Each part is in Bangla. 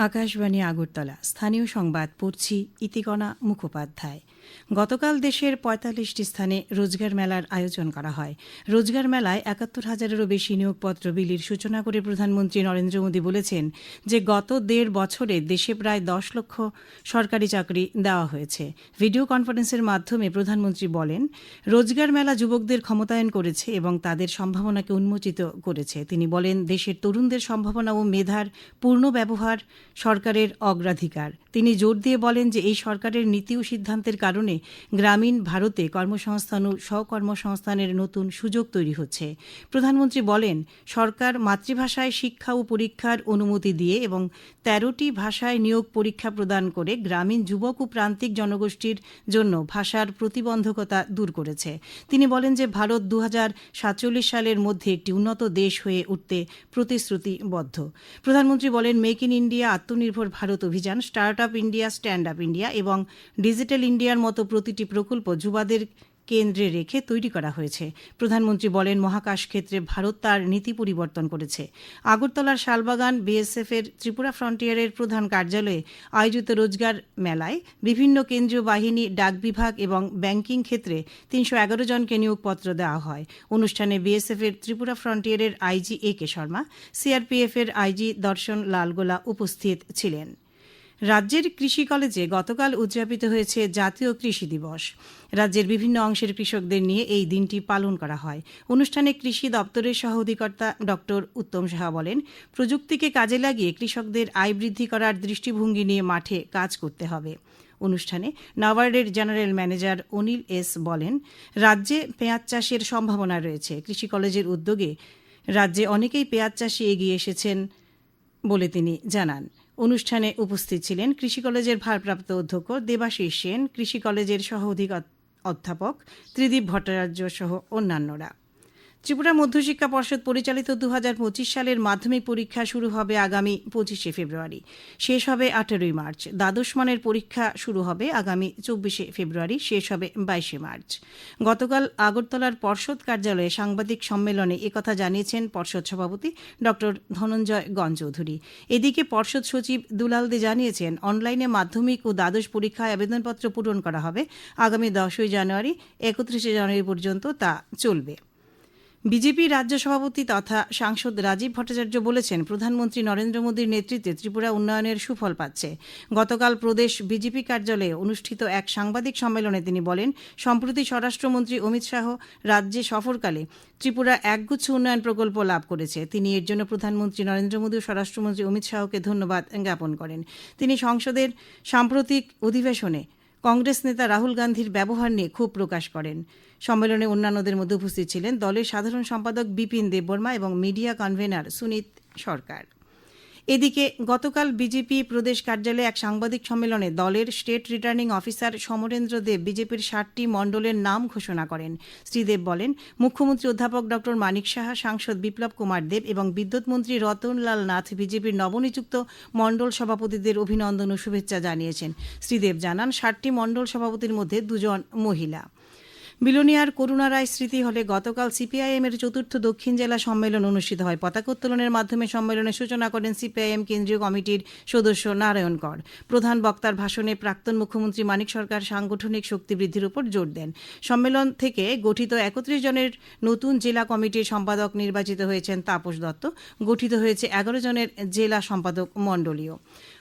আকাশবাণী আগরতলা। স্থানীয় সংবাদ, পড়ছি ইতিকণা মুখোপাধ্যায়। গতকাল দেশের পঁয়তাল্লিশটি স্থানে রোজগার মেলার আয়োজন করা হয়। রোজগার মেলায় একাত্তর হাজারেরও বেশি নিয়োগপত্র বিলির সূচনা করে প্রধানমন্ত্রী নরেন্দ্র মোদী বলেছেন যে, গত দেড় বছরে দেশে প্রায় দশ লক্ষ সরকারি চাকরি দেওয়া হয়েছে। ভিডিও কনফারেন্সের মাধ্যমে প্রধানমন্ত্রী বলেন, রোজগার মেলা যুবকদের ক্ষমতায়ন করেছে এবং তাদের সম্ভাবনাকে উন্মোচিত করেছে। তিনি বলেন, দেশের তরুণদের সম্ভাবনা ও মেধার পূর্ণ ব্যবহার সরকারের অগ্রাধিকার। তিনি জোর দিয়ে বলেন যে এই সরকারের নীতি ও সিদ্ধান্তের কারণে গ্রামীণ ভারতে কর্মসংস্থান ও স্বকর্মসংস্থানের নতুন সুযোগ তৈরি হচ্ছে। প্রধানমন্ত্রী বলেন, সরকার মাতৃভাষায় শিক্ষা ও পরীক্ষার অনুমতি দিয়ে এবং তেরোটি ভাষায় নিয়োগ পরীক্ষা প্রদান করে গ্রামীণ যুবক ও প্রান্তিক জনগোষ্ঠীর জন্য ভাষার প্রতিবন্ধকতা দূর করেছে। তিনি বলেন যে ভারত দু হাজার সাতচল্লিশ সালের মধ্যে একটি উন্নত দেশ হয়ে উঠতে প্রতিশ্রুতিবদ্ধ। প্রধানমন্ত্রী বলেন, make in India Atmanirbhar Bharat Abhiyan, start up India, stand up India এবং ডিজিটাল ইন্ডিয়ার মতো প্রতিটি প্রকল্প যুবাদের কেন্দ্রে রেখে তৈরি করা হয়েছে। প্রধানমন্ত্রী বলেন, মহাকাশ ক্ষেত্রে ভারত তার নীতি পরিবর্তন করেছে। আগরতলার শালবাগান বিএসএফ এর ত্রিপুরা ফ্রন্টিয়ারের প্রধান কার্যালয়ে আয়োজিত রোজগার মেলায় বিভিন্ন কেন্দ্রীয় বাহিনী, ডাক বিভাগ এবং ব্যাংকিং ক্ষেত্রে তিনশো এগারো জনকে নিয়োগপত্র দেওয়া হয়। অনুষ্ঠানে বিএসএফ এর Tripura ফ্রন্টিয়ারের IG A K Sharma CRPF এর আইজি দর্শন লালগোলা উপস্থিত ছিলেন। রাজ্যের কৃষি কলেজে গতকাল উদযাপিত হয়েছে জাতীয় কৃষি দিবস। রাজ্যের বিভিন্ন অংশের কৃষকদের নিয়ে এই দিনটি পালন করা হয়। অনুষ্ঠানে কৃষি দপ্তরের সহ অধিকর্তা ড উত্তম সাহা বলেন, প্রযুক্তিকে কাজে লাগিয়ে কৃষকদের আয় বৃদ্ধি করার দৃষ্টিভঙ্গি নিয়ে মাঠে কাজ করতে হবে। অনুষ্ঠানে নাবার্ডের জেনারেল ম্যানেজার অনিল এস বলেন, রাজ্যে পেঁয়াজ চাষের সম্ভাবনা রয়েছে। কৃষি কলেজের উদ্যোগে রাজ্যে অনেকেই পেঁয়াজ চাষে এগিয়ে এসেছেন বলে তিনি জানান। অনুষ্ঠানে উপস্থিত ছিলেন কৃষি কলেজের ভারপ্রাপ্ত অধ্যক্ষ দেবাশিস সেন, কৃষি কলেজের সহ অধ্যাপক ত্রিদীপ ভট্টাচার্য সহ অন্যান্যরা। ত্রিপুরা মধ্যশিক্ষা পর্ষদ পরিচালিত দু হাজার পঁচিশ সালের মাধ্যমিক পরীক্ষা শুরু হবে আগামী পঁচিশে ফেব্রুয়ারি। শেষ হবে আঠেরোই মার্চ। দ্বাদশ মানের পরীক্ষা শুরু হবে আগামী চব্বিশে ফেব্রুয়ারি। শেষ হবে বাইশে মার্চ। গতকাল আগরতলার পর্ষদ কার্যালয়ে সাংবাদিক সম্মেলনে একথা জানিয়েছেন পর্ষদ সভাপতি ড ধনঞ্জয় গঞ্চৌধুরী এদিকে পর্ষদ সচিব দুলাল দে জানিয়েছেন, অনলাইনে মাধ্যমিক ও দ্বাদশ পরীক্ষায় আবেদনপত্র পূরণ করা হবে। আগামী দশই জানুয়ারি, একত্রিশে জানুয়ারি পর্যন্ত তা চলবে। বিজেপি রাজ্য সভাপতি তথা সাংসদ রাজীব ভট্টাচার্য বলেছেন, প্রধানমন্ত্রী নরেন্দ্র মোদীর নেতৃত্বে ত্রিপুরা উন্নয়নের সুফল পাচ্ছে। গতকাল প্রদেশ বিজেপি কার্যালয়ে অনুষ্ঠিত এক সাংবাদিক সম্মেলনে তিনি বলেন, সম্প্রতি স্বরাষ্ট্রমন্ত্রী অমিত শাহ রাজ্যে সফরকালে ত্রিপুরা একগুচ্ছ উন্নয়ন প্রকল্প লাভ করেছে। তিনি এর জন্য প্রধানমন্ত্রী নরেন্দ্র মোদী ও স্বরাষ্ট্রমন্ত্রী অমিত শাহকে ধন্যবাদ জ্ঞাপন করেন। তিনি সংসদের সাম্প্রতিক অধিবেশনে কংগ্রেস নেতা রাহুল গান্ধীর ব্যবহার নিয়ে ক্ষোভ প্রকাশ করেন। সম্মেলনে অন্যান্যদের মধ্যে উপস্থিত ছিলেন দলের সাধারণ সম্পাদক বিপিন দেববর্মা এবং মিডিয়া কনভেনার সুনীত সরকার। এদিকে গতকাল বিজেপি প্রদেশ কার্যালয়ে এক সাংবাদিক সম্মেলনে দলের state returning officer Samarendra Deb বিজেপির ষাটটি মণ্ডলের নাম ঘোষণা করেন। শ্রীদেব বলেন, মুখ্যমন্ত্রী অধ্যাপক ড. মানিক সাহা, সাংসদ বিপ্লব কুমার দেব এবং বিদ্যুৎ মন্ত্রী রতনলাল নাথ বিজেপির নবনিযুক্ত মণ্ডল সভাপতিদের অভিনন্দন ও শুভেচ্ছা জানিয়েছেন। শ্রীদেব জানান ষাটটি মণ্ডল সভাপতির মধ্যে দুজন মহিলা। বিলোনিয়ার করুণা রায় স্মৃতি হলে গতকাল সিপিআইএম এর চতুর্থ দক্ষিণ জেলা সম্মেলন অনুষ্ঠিত হয়। পতাকা উত্তোলনের মাধ্যমে সম্মেলনের সূচনা করেন সিপিআইএম কেন্দ্রীয় কমিটির সদস্য নারায়ণ কর। প্রধান বক্তার ভাষণে প্রাক্তন মুখ্যমন্ত্রী মানিক সরকার সাংগঠনিক শক্তি বৃদ্ধির উপর জোর দেন। সম্মেলন থেকে গঠিত একত্রিশ জনের নতুন জেলা কমিটির সম্পাদক নির্বাচিত হয়েছেন তাপস দত্ত। গঠিত হয়েছে এগারো জনের জেলা সম্পাদক মণ্ডলীয়।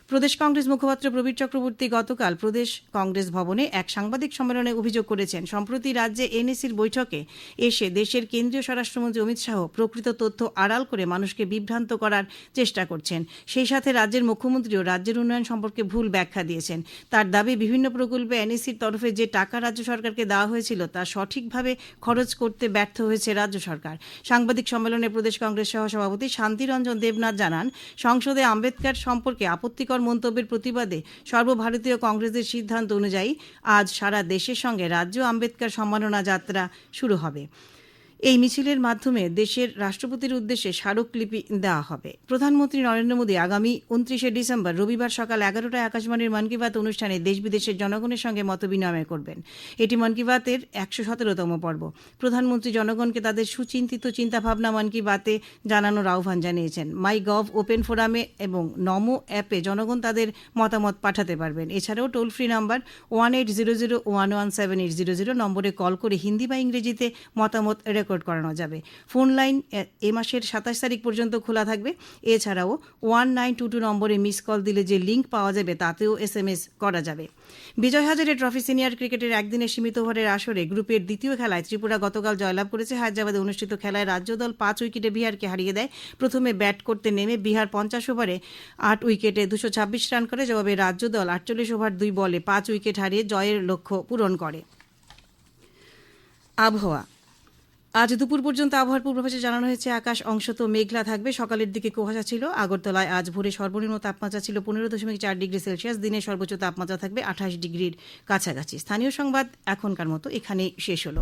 প্রদেশ কংগ্রেস মুখপাত্র প্রবীর চক্রবর্তী গতকাল প্রদেশ কংগ্রেস ভবনে এক সাংবাদিক সম্মেলনে অভিযোগ করেছেন, সম্প্রতি রাজ্যে এনএসির বৈঠকে এসে দেশের কেন্দ্রীয় স্বরাষ্ট্রমন্ত্রী অমিত শাহ প্রকৃত তথ্য আড়াল করে মানুষকে বিভ্রান্ত করার চেষ্টা করছেন। সেই সাথে রাজ্যের মুখ্যমন্ত্রীও রাজ্যের উন্নয়ন সম্পর্কে ভুল ব্যাখ্যা দিয়েছেন। তার দাবি, বিভিন্ন প্রকল্পে এনএসির তরফে যে টাকা রাজ্য সরকারকে দেওয়া হয়েছিল তা সঠিকভাবে খরচ করতে ব্যর্থ হয়েছে রাজ্য সরকার। সাংবাদিক সম্মেলনে প্রদেশ কংগ্রেস সহ সভাপতি শান্তিরঞ্জন দেবনাথ জানান, সংসদে আম্বেদকর সম্পর্কে আপত্তিকর কর মন্তব্যের প্রতিবাদে সর্বভারতীয় কংগ্রেসের সিদ্ধান্ত অনুযায়ী আজ সারা দেশের সঙ্গে রাজ্য আম্বেদকর সম্মাননা যাত্রা শুরু হবে। এই মিছিলের মাধ্যমে দেশের রাষ্ট্রপতির উদ্দেশ্যে স্মারকলিপি দেওয়া হবে। প্রধানমন্ত্রী নরেন্দ্র মোদী আগামী উনত্রিশে ডিসেম্বর রবিবার সকাল এগারোটায় আকাশবাণীর মন কি বাত অনুষ্ঠানে দেশ বিদেশের জনগণের সঙ্গে মতবিনিময় করবেন। এটি মন কি বাতের একশো সতেরোতম পর্ব। প্রধানমন্ত্রী জনগণকে তাদের সুচিন্তিত চিন্তাভাবনা মন কি বাতে জানানোর আহ্বান জানিয়েছেন। মাই গভ ওপেন ফোরামে এবং নমো অ্যাপে জনগণ তাদের মতামত পাঠাতে পারবেন। এছাড়াও toll free number one eight zero zero one one seven eight zero zero নম্বরে কল করে হিন্দি বা ইংরেজিতে মতামত রেকর্ড করানো যাবে। ফোন লাইন এ মাসের সাতাশ তারিখ পর্যন্ত খোলা থাকবে। এছাড়াও ওয়ান নাইন টু টু নম্বরে মিস কল দিলে যে লিঙ্ক পাওয়া যাবে তাতেও এস এম এস করা যাবে। বিজয় হাজারে ট্রফি সিনিয়র ক্রিকেটের একদিনের সীমিত ওভারের আসরে গ্রুপের দ্বিতীয় খেলায় ত্রিপুরা গতকাল জয়লাভ করেছে। হায়দ্রাবাদে অনুষ্ঠিত খেলায় রাজ্য দল পাঁচ উইকেটে বিহারকে হারিয়ে দেয়। প্রথমে ব্যাট করতে নেমে বিহার পঞ্চাশ ওভারে আট উইকেটে দুশো ছাব্বিশ রান করে। জবাবে রাজ্য দল আটচল্লিশ ওভার দুই বলে পাঁচ উইকেট হারিয়ে জয়ের লক্ষ্য পূরণ করে। আবহাওয়া আজ দুপুর পর্যন্ত আবহাওয়ার পূর্বাভাসে জানানো হয়েছে, আকাশ অংশত মেঘলা থাকবে। সকালের দিকে কুয়াশা ছিল। আগরতলায় আজ ভোরে সর্বনিম্ন তাপমাত্রা ছিল পনেরো দশমিক চার ডিগ্রি সেলসিয়াস। দিনে সর্বোচ্চ তাপমাত্রা থাকবে আঠাশ ডিগ্রির কাছাকাছি। স্থানীয় সংবাদ এখনকার মতো এখানেই শেষ হলো।